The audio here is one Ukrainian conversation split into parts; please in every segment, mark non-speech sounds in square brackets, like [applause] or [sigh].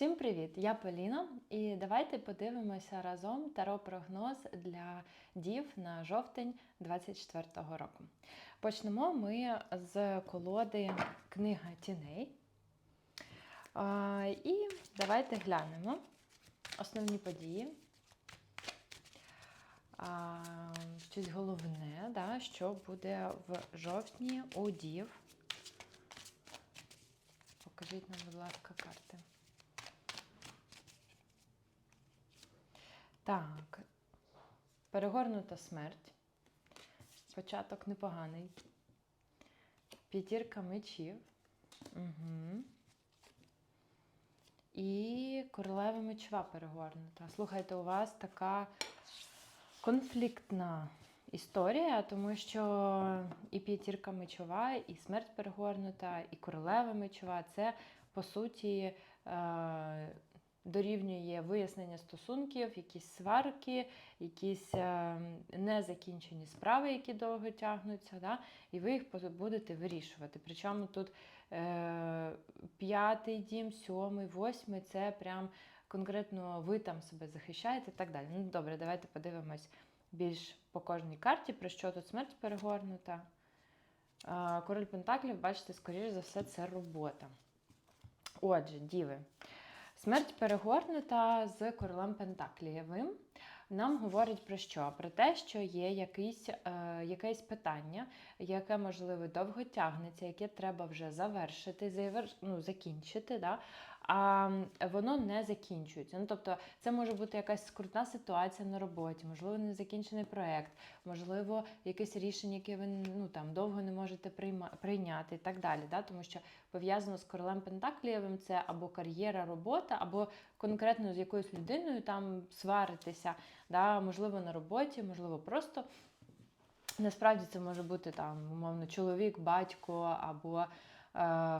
Всім привіт! Я Поліна, і давайте подивимося разом таро-прогноз для дів на жовтень 2024 року. Почнемо ми з колоди Книга тіней. І давайте глянемо основні події. Щось головне, да, що буде в жовтні у дів. Покажіть нам, будь ласка, карти. Так, перегорнута смерть. Початок непоганий. П'ятірка мечів. Угу. І королева мечова перегорнута. Слухайте, у вас така конфліктна історія, тому що і п'ятірка мечова, і смерть перегорнута, і королева мечова це по суті. Дорівнює вияснення стосунків, якісь сварки, якісь е, незакінчені справи, які довго тягнуться, да? і ви їх будете вирішувати. Причому тут е, п'ятий дім, сьомий, восьмий це прям конкретно ви там себе захищаєте і так далі. Ну, добре, давайте подивимось більш по кожній карті, про що тут смерть перегорнута. Е, король Пентаклів, бачите, скоріш за все, це робота. Отже, діви. Смерть перегорнута з королем Пентаклієвим. Нам говорить про що? Про те, що є якийсь, е, якесь питання, яке, можливо, довго тягнеться, яке треба вже завершити, завер... ну, закінчити. Да? А воно не закінчується. Ну, Тобто, це може бути якась скрутна ситуація на роботі, можливо, незакінчений проєкт, можливо, якесь рішення, яке ви ну, там, довго не можете прийняти і так далі. Да? Тому що пов'язано з королем Пентаклієвим це або кар'єра, робота, або конкретно з якоюсь людиною там сваритися, да? можливо, на роботі, можливо, просто. Насправді це може бути там, умовно, чоловік, батько або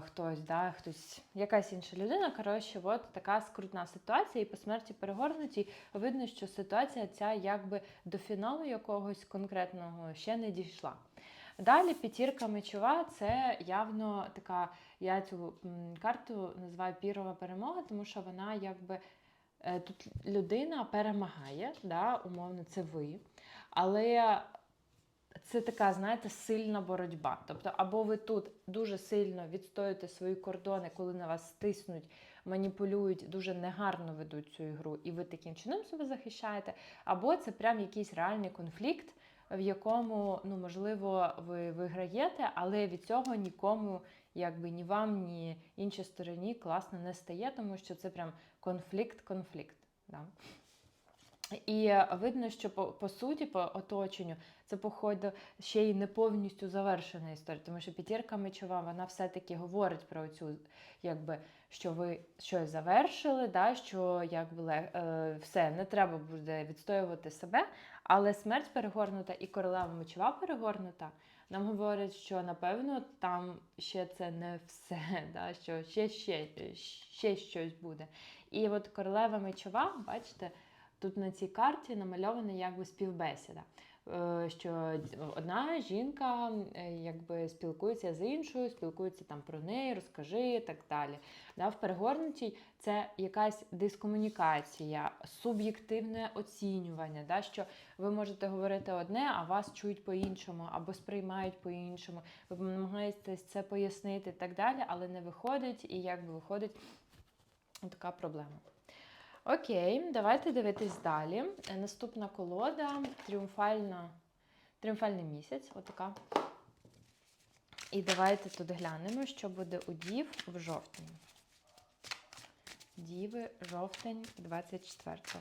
хтось, да, хтось, якась інша людина. Коротше, от така скрутна ситуація, і по смерті перегорнутій видно, що ситуація ця якби до фіналу якогось конкретного ще не дійшла. Далі п'ятірка мечова це явно така, я цю карту називаю пірова перемога, тому що вона якби. Е, тут людина перемагає, да, умовно, це ви. Але це така, знаєте, сильна боротьба. Тобто, або ви тут дуже сильно відстоюєте свої кордони, коли на вас стиснуть, маніпулюють, дуже негарно ведуть цю ігру, і ви таким чином себе захищаєте, або це прям якийсь реальний конфлікт, в якому, ну, можливо, ви виграєте, але від цього нікому, якби ні вам, ні іншій стороні класно не стає, тому що це прям конфлікт-конфлікт. Да? І видно, що по, по суті, по оточенню, це, походу, ще й не повністю завершена історія, тому що п'ятірка мечова, вона все-таки говорить про цю, якби, що ви щось завершили, да, що якби, е, все, не треба буде відстоювати себе, але смерть перегорнута і королева мечова перегорнута, нам говорять, що напевно там ще це не все, [laughs] да, що ще, ще, ще щось буде. І от королева мечова, бачите, Тут на цій карті намальована якби співбесіда. Е, що одна жінка е, якби спілкується з іншою, спілкується там про неї, розкажи і так далі. Да, В перегорнутій це якась дискомунікація, суб'єктивне оцінювання, да, що ви можете говорити одне, а вас чують по-іншому, або сприймають по-іншому. Ви намагаєтесь це пояснити і так далі, але не виходить, і якби виходить така проблема. Окей, давайте дивитись далі. Е, наступна колода тріумфальна, тріумфальний місяць. Отака. І давайте тут глянемо, що буде у дів в жовтні. Діви жовтень 24-го.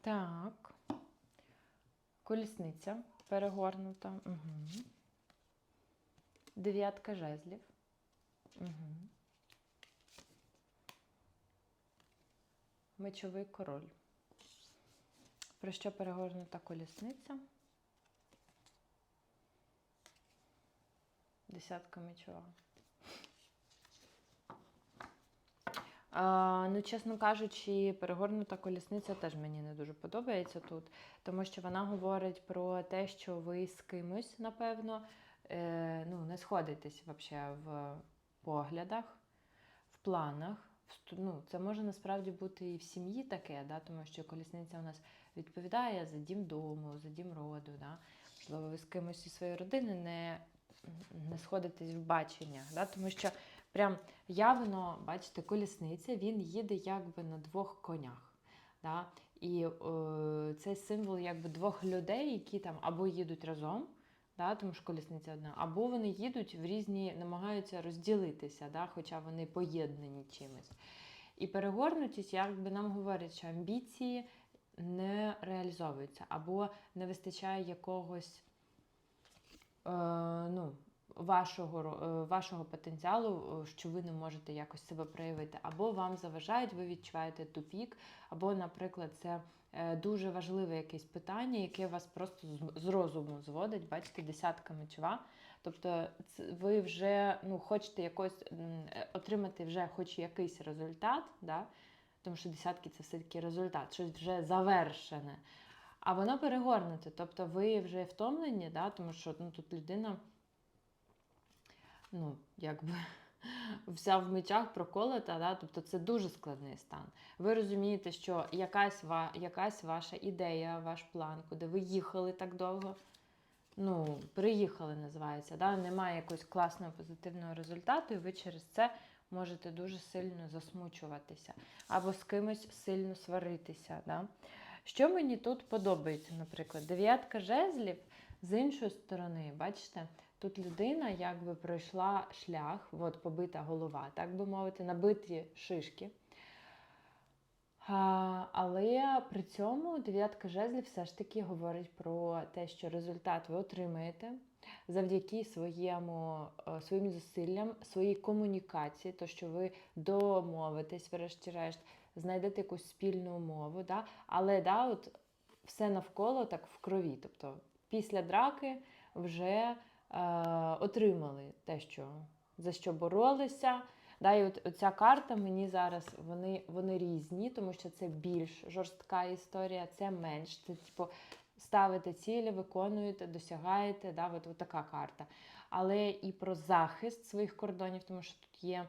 Так. Колісниця перегорнута. Угу. Дев'ятка жезлів. Угу. Мечовий король. Про що перегорнута колісниця? Десятка мечова. А, ну, чесно кажучи, перегорнута колісниця теж мені не дуже подобається тут, тому що вона говорить про те, що ви з кимось, напевно, ну, не сходитесь вообще в поглядах, в планах. Ну, це може насправді бути і в сім'ї таке, да, тому що колісниця у нас відповідає за дім дому, за дім роду. Да. Можливо, ви з кимось із своєї родини не, не сходитесь в баченнях, да, тому що прям явно, бачите, колісниця, він їде якби на двох конях. Да? І е, це символ якби двох людей, які там або їдуть разом, да, тому що колісниця одна, або вони їдуть в різні, намагаються розділитися, да, хоча вони поєднані чимось. І перегорнутість, якби нам говорять, що амбіції не реалізовуються, або не вистачає якогось е, ну, вашого, е, вашого потенціалу, е, що ви не можете якось себе проявити, або вам заважають, ви відчуваєте тупік, або, наприклад, це е, дуже важливе якесь питання, яке вас просто з- розуму зводить, бачите, десятка мечова. Тобто ви вже ну, хочете якось отримати вже хоч якийсь результат, да? тому що десятки це все-таки результат, щось вже завершене. А воно перегорнуте. Тобто ви вже втомлені, да? тому що ну, тут людина ну, якби [laughs] вся в мечах проколота, да? тобто це дуже складний стан. Ви розумієте, що якась, якась ваша ідея, ваш план, куди ви їхали так довго, ну, приїхали, називається, да? немає якогось класного позитивного результату, і ви через це можете дуже сильно засмучуватися або з кимось сильно сваритися. Да? Що мені тут подобається, наприклад, дев'ятка жезлів з іншої сторони, бачите, тут людина якби пройшла шлях, от побита голова, так би мовити, набиті шишки. Але при цьому дев'ятка жезлів все ж таки говорить про те, що результат ви отримаєте завдяки своєму, е, своїм зусиллям, своїй комунікації, то що ви домовитесь, врешті-решт, знайдете якусь спільну мову, да? але да, от все навколо так в крові. Тобто після драки вже отримали те, що, за що боролися. Да, і от ця карта мені зараз вони, вони різні, тому що це більш жорстка історія, це менш. Це типу ставите цілі, виконуєте, досягаєте. Да, от, от така карта. Але і про захист своїх кордонів, тому що тут є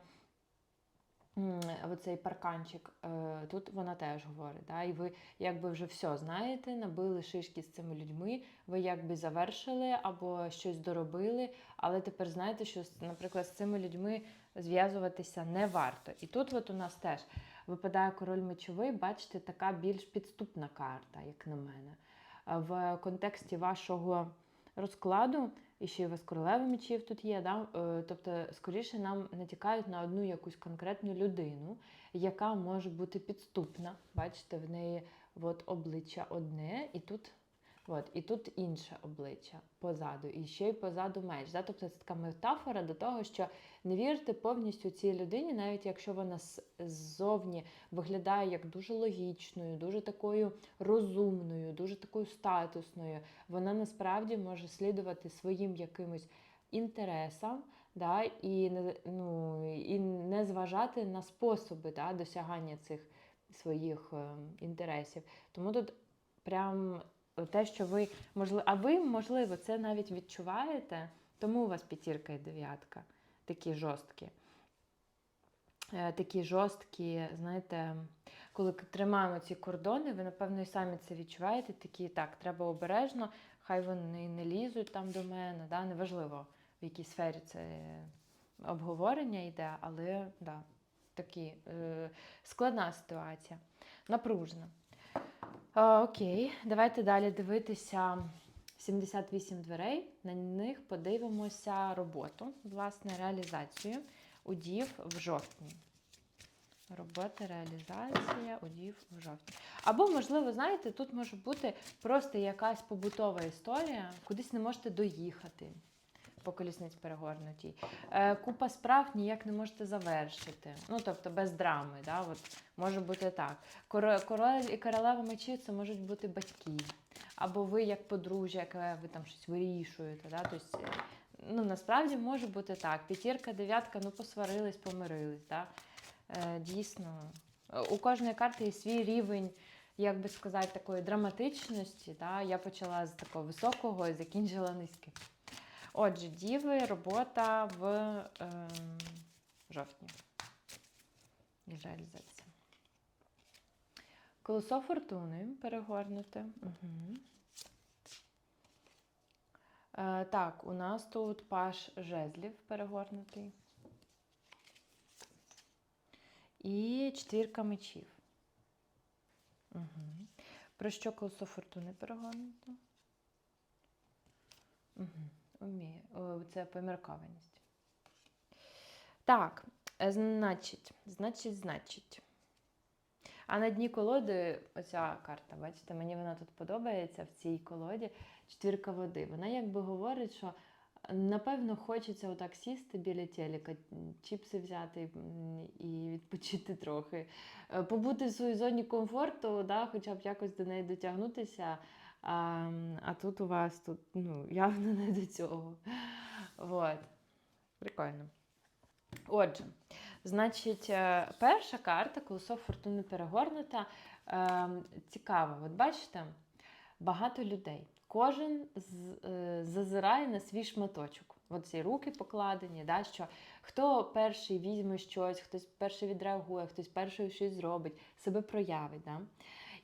оцей парканчик, е, тут вона теж говорить. Да, і ви якби вже все знаєте, набили шишки з цими людьми, ви якби завершили або щось доробили, але тепер знаєте, що, наприклад, з цими людьми зв'язуватися не варто. І тут от у нас теж випадає король мечовий, бачите, така більш підступна карта, як на мене. В контексті вашого розкладу, і ще й вас королеви мечів тут є, да? е, тобто, скоріше нам натякають на одну якусь конкретну людину, яка може бути підступна. Бачите, в неї от обличчя одне, і тут От, і тут інше обличчя позаду, і ще й позаду меч. Да? Тобто це така метафора до того, що не вірте повністю цій людині, навіть якщо вона ззовні виглядає як дуже логічною, дуже такою розумною, дуже такою статусною. Вона насправді може слідувати своїм якимось інтересам, да? і, ну, і не зважати на способи да, досягання цих своїх е, інтересів. Тому тут прям те, що ви можливо, а ви, можливо, це навіть відчуваєте, тому у вас п'ятірка і дев'ятка такі жорсткі. Е, Такі жорсткі, знаєте, коли тримаємо ці кордони, ви, напевно, і самі це відчуваєте. Такі, так, треба обережно, хай вони не лізуть там до мене, да? неважливо, в якій сфері це обговорення йде, але да, такі, е, складна ситуація, напружена. Окей, давайте далі дивитися 78 дверей. На них подивимося роботу, власне, реалізацію удів в жовтні. Робота, реалізація удів в жовтні. Або, можливо, знаєте, тут може бути просто якась побутова історія, кудись не можете доїхати по колісниць перегорнутій. Е, купа справ ніяк не можете завершити. Ну, тобто без драми. Да? От, може бути так. Коро- Король і королева мечів це можуть бути батьки. Або ви як подружжя, яке ви там щось вирішуєте. Да? Тобто, е, ну, насправді може бути так. П'ятірка, дев'ятка, ну посварились, помирились. Да? Е, дійсно, у кожної карти є свій рівень, як би сказати, такої драматичності. Да? Я почала з такого високого і закінчила низьким. Отже, діви, робота в ем, жовтні. Реалізація. Колесо фортуни перегорнуте. Угу. Е, так, у нас тут паш жезлів перегорнутий. І четвірка мечів. Угу. Про що колесо фортуни перегорнуто? Угу. Це поміркованість. Так, е, значить, значить, значить. А на дні колоди оця карта, бачите, мені вона тут подобається в цій колоді четвірка води. Вона якби говорить, що напевно хочеться отак сісти біля телека, чіпси взяти і відпочити трохи. Е, Побути в своїй зоні комфорту, да, хоча б якось до неї дотягнутися. А, а тут у вас тут ну, явно не до цього. Вот. Прикольно. Отже, значить, е, перша карта колесо фортуни перегорнута. Е, Цікаво, от бачите, багато людей. Кожен е, зазирає на свій шматочок. От ці руки покладені, да, що хто перший візьме щось, хтось перший відреагує, хтось перший щось зробить, себе проявить. Да?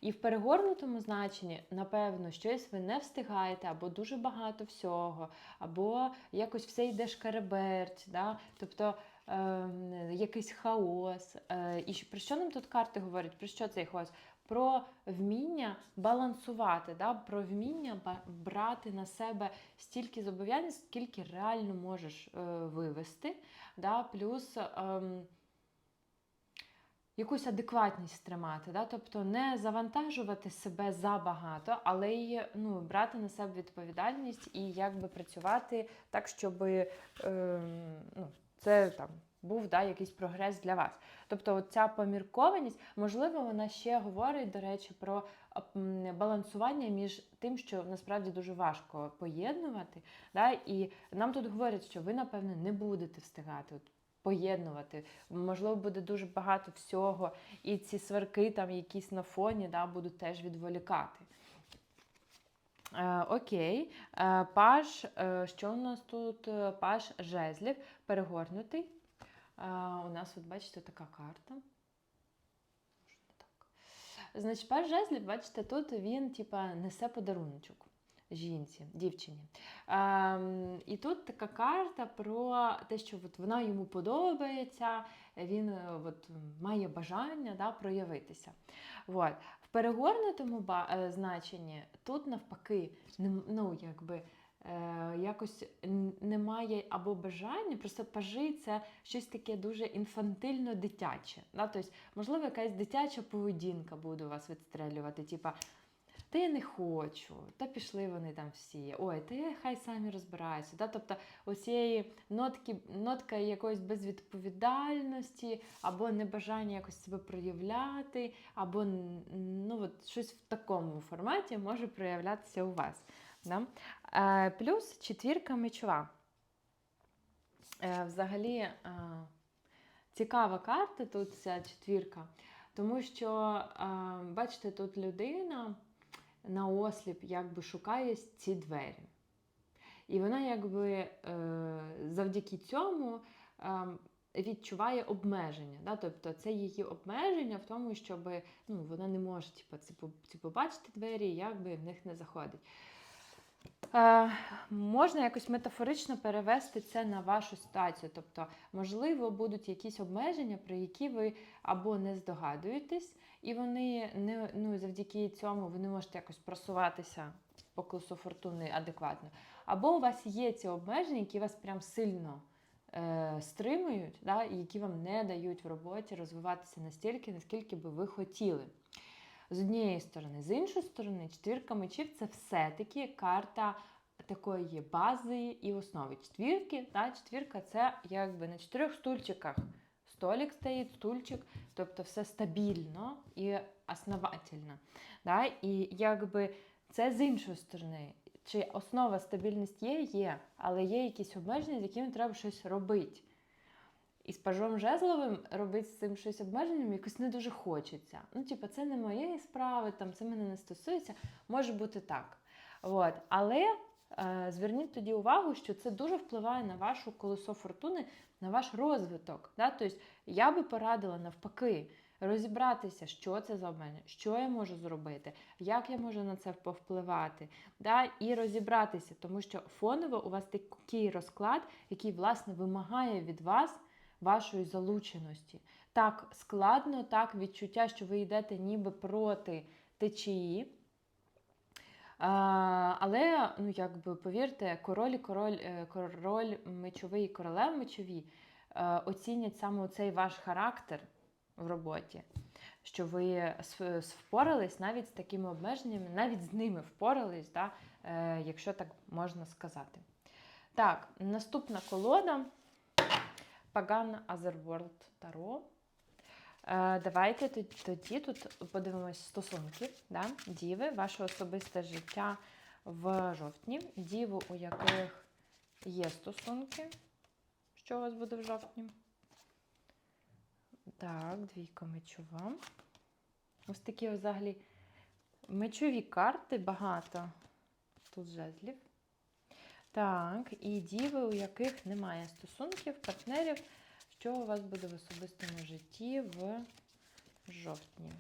І в перегорнутому значенні, напевно, щось ви не встигаєте, або дуже багато всього, або якось все йде шкареберть, да? тобто е, якийсь хаос. Е, і про що нам тут карти говорять? Про що цей хаос? Про вміння балансувати, да? про вміння брати на себе стільки зобов'язань, скільки реально можеш е, вивести, да? плюс. ем, якусь адекватність тримати, да? тобто не завантажувати себе забагато, але й ну, брати на себе відповідальність і якби працювати так, щоб е, ну, це там був да, якийсь прогрес для вас. Тобто, ця поміркованість, можливо, вона ще говорить, до речі, про балансування між тим, що насправді дуже важко поєднувати. Да? І нам тут говорять, що ви, напевне, не будете встигати. От, Поєднувати, можливо, буде дуже багато всього, і ці сварки, там якісь на фоні, да, будуть теж відволікати. Е, окей, е, паш, е, що у нас тут? Паш жезлів перегорнутий. Е, у нас, от бачите, така карта. Значить, паш жезлів, бачите, тут він, типа, несе подаруночок жінці, дівчині. Ем, і тут така карта про те, що от вона йому подобається, він е, от, має бажання да, проявитися. От. В перегорнутому е, значенні тут навпаки, ну, якби. е, Якось немає або бажання, просто пажи це щось таке дуже інфантильно дитяче. Да? Тобто, можливо, якась дитяча поведінка буде вас відстрелювати, типа та я не хочу, та пішли вони там всі. Ой, та я хай самі розбираються. Да? Тобто оцієї нотки, нотка якоїсь безвідповідальності, або небажання якось себе проявляти, або ну, от щось в такому форматі може проявлятися у вас. Да? Е, плюс четвірка мечова. Е, взагалі е, цікава карта тут ця четвірка, тому що, е, бачите, тут людина на осліп якби шукає ці двері. І вона якби е, завдяки цьому е, відчуває обмеження. Да? Тобто це її обмеження в тому, щоб ну, вона не може типу, ці, побачити двері якби в них не заходить. Е, можна якось метафорично перевести це на вашу ситуацію. Тобто, можливо, будуть якісь обмеження, про які ви або не здогадуєтесь, і вони не ну, завдяки цьому ви не можете якось просуватися по колесу фортуни адекватно. Або у вас є ці обмеження, які вас прям сильно е, стримують, да, і які вам не дають в роботі розвиватися настільки, наскільки би ви хотіли. З однієї сторони, з іншої сторони, четвірка мечів це все-таки карта такої бази і основи. Четвірки, да, четвірка це якби на чотирьох стульчиках. Столик стоїть, стульчик, тобто все стабільно і основательно. Да? І якби це з іншої сторони. Чи основа стабільність є? Є, але є якісь обмеження, з якими треба щось робити. І з пажом жезловим робити з цим щось обмеженням якось не дуже хочеться. Ну, типу, це не моєї справи, там це мене не стосується. Може бути так. От. Але е, зверніть тоді увагу, що це дуже впливає на вашу колесо фортуни, на ваш розвиток. Да? Тобто я би порадила навпаки розібратися, що це за мене, що я можу зробити, як я можу на це повпливати, да? і розібратися, тому що фоново у вас такий розклад, який власне вимагає від вас вашої залученості. Так складно, так відчуття, що ви йдете ніби проти течії. Але, ну якби повірте, король, і король, е, король мечовий і королева мечові е, оцінять саме цей ваш характер в роботі, що ви впорались навіть з такими обмеженнями, навіть з ними впорались, да, е, якщо так можна сказати. Так, наступна колода Pagan Otherworld Таро. Е, Давайте тоді, тут подивимось стосунки, да? діви, ваше особисте життя в жовтні, діви, у яких є стосунки. Що у вас буде в жовтні? Так, двійка мечова. Ось такі взагалі мечові карти багато. Тут жезлів. Так, і діви, у яких немає стосунків, партнерів. Що у вас буде в особистому житті в жовтні?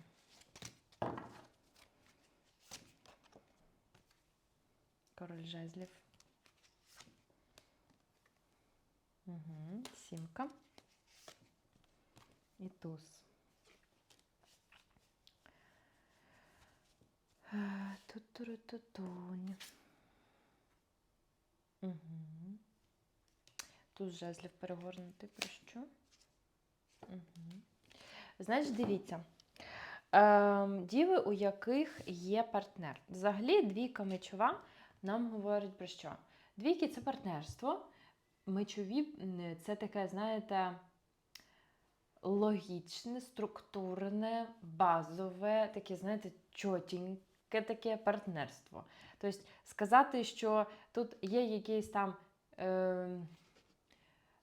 Король жезлів. Угу. Сімка. І туз. Е, Ту-туру-ту-тунь. Угу. Тут жезлів перегорнути про що? Угу. Значить, дивіться. Ем, діви, у яких є партнер. Взагалі, двійка мечова нам говорить про що? Двійки це партнерство. Мечові це таке, знаєте, логічне, структурне, базове, таке, знаєте, чотіньке таке партнерство. Тобто сказати, що тут є якийсь там. Е,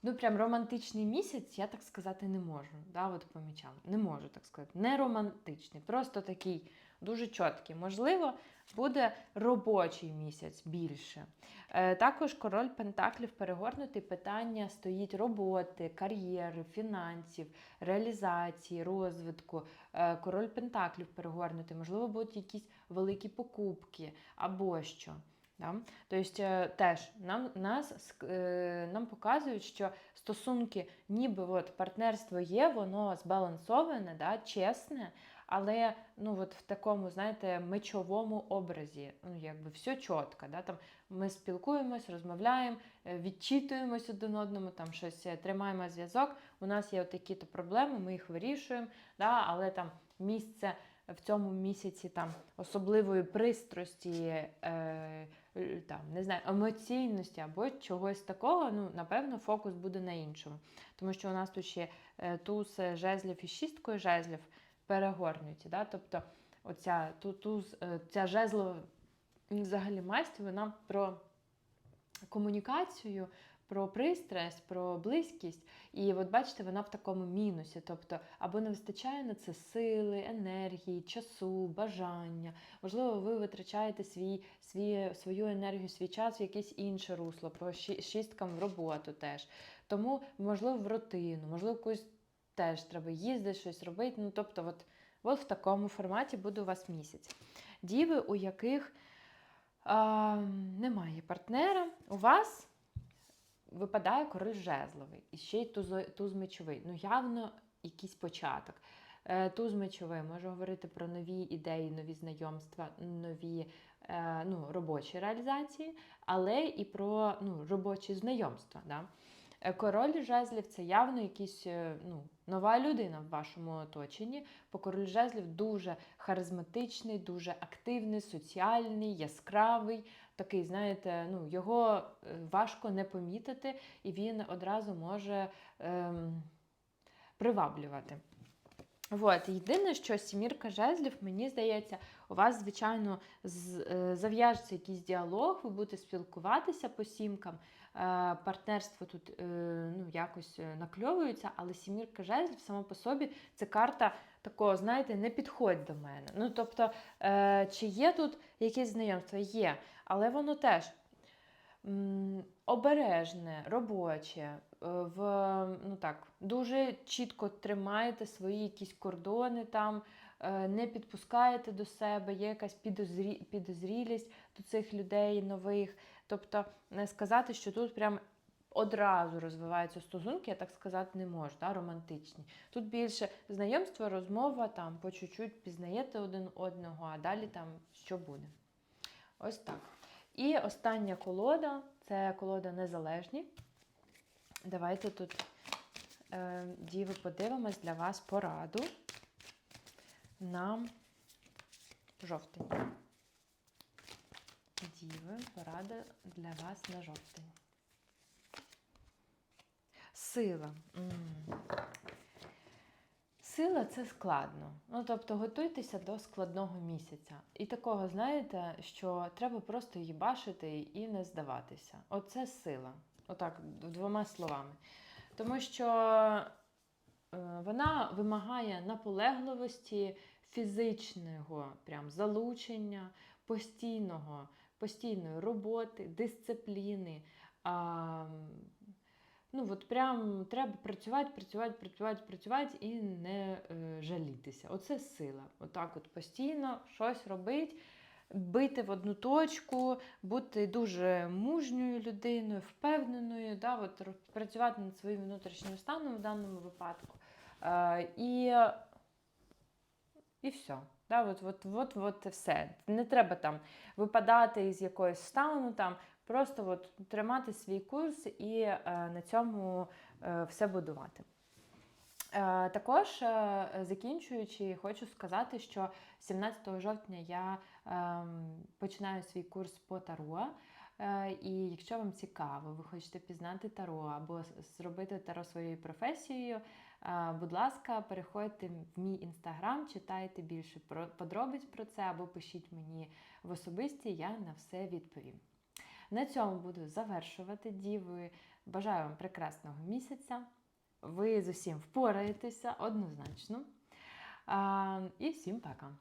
Ну, прям романтичний місяць, я так сказати не можу. Да, от помічала. Не можу так сказати. Не романтичний, просто такий дуже чіткий. Можливо, буде робочий місяць більше. Е, також король Пентаклів перегорнутий питання стоїть роботи, кар'єри, фінансів, реалізації, розвитку. Е, король Пентаклів перегорнутий, можливо, будуть якісь великі покупки або що. Да? Тобто теж нам, нас, е, нам показують, що стосунки, ніби от партнерство є, воно збалансоване, да, чесне, але ну, от в такому, знаєте, мечовому образі, ну, якби все чітко. Да? Там ми спілкуємось, розмовляємо, е, відчитуємось один одному, там щось е, тримаємо зв'язок. У нас є такі-то проблеми, ми їх вирішуємо, да? але там місце в цьому місяці там особливої пристрасті. Е, е, там, не знаю, емоційності або чогось такого, ну, напевно, фокус буде на іншому. Тому що у нас тут ще е, туз е, жезлів і шісткою жезлів перегорнуті. Да? Тобто оця ту- туз, е, ця жезлова взагалі масть, вона про комунікацію, про пристрасть, про близькість. І от бачите, вона в такому мінусі. Тобто, або не вистачає на це сили, енергії, часу, бажання. Можливо, ви витрачаєте свій, свій, свою енергію, свій час в якесь інше русло, по ші- шісткам в роботу теж. Тому, можливо, в рутину, можливо, когось теж треба їздити, щось робити. Ну, тобто, от, от в такому форматі буде у вас місяць. Діви, у яких а, немає партнера, у вас випадає король жезловий і ще й туз, туз мечовий. Ну, явно якийсь початок. Е, Туз мечовий може говорити про нові ідеї, нові знайомства, нові е, ну, робочі реалізації, але і про ну, робочі знайомства. Да? Е, Король жезлів це явно якийсь ну, нова людина в вашому оточенні. Бо король жезлів дуже харизматичний, дуже активний, соціальний, яскравий. Такий, знаєте, ну, його е, важко не помітити, і він одразу може ем, приваблювати. От, єдине, що сімірка жезлів, мені здається, у вас, звичайно, е, зав'яжеться якийсь діалог, ви будете спілкуватися по сімкам, е, партнерство тут ну, якось накльовується, але сімірка жезлів сама по собі це карта такого, знаєте, не підходь до мене. Ну, тобто, е, чи є тут якесь знайомство? Є, але воно теж м, обережне, робоче, е, в, ну так, дуже чітко тримаєте свої якісь кордони там, е, не підпускаєте до себе, є якась підозрі, підозрілість до цих людей нових. Тобто не сказати, що тут прям одразу розвиваються стосунки, я так сказати не можу, да, романтичні. Тут більше знайомство, розмова, там по чуть-чуть пізнаєте один одного, а далі там що буде. Ось так. І остання колода це колода незалежні. Давайте тут, е, діви, подивимось для вас пораду на жовтень. Діви, порада для вас на жовтень. Сила. Сила це складно. Ну, тобто готуйтеся до складного місяця. І такого, знаєте, що треба просто її бачити і не здаватися. Оце сила. Отак, двома словами. Тому що е, вона вимагає наполегливості, фізичного прям залучення, постійного, постійної роботи, дисципліни. Ну, от прям треба працювати, працювати, працювати, працювати і не е, жалітися. Оце сила. Отак от постійно щось робити, бити в одну точку, бути дуже мужньою людиною, впевненою, да, от, працювати над своїм внутрішнім станом в даному випадку. Е, і, і все. Да, от, от, от, от все. Не треба там випадати із якогось стану, там, просто от, тримати свій курс і е, на цьому е, все будувати. Е, також, е, закінчуючи, хочу сказати, що 17 жовтня я ем, починаю свій курс по таро. Е, І якщо вам цікаво, ви хочете пізнати таро або зробити таро своєю професією, е, будь ласка, переходьте в мій інстаграм, читайте більше подробиць про це, або пишіть мені в особисті, я на все відповім. На цьому буду завершувати діви. Бажаю вам прекрасного місяця. Ви з усім впораєтеся однозначно. І всім пока!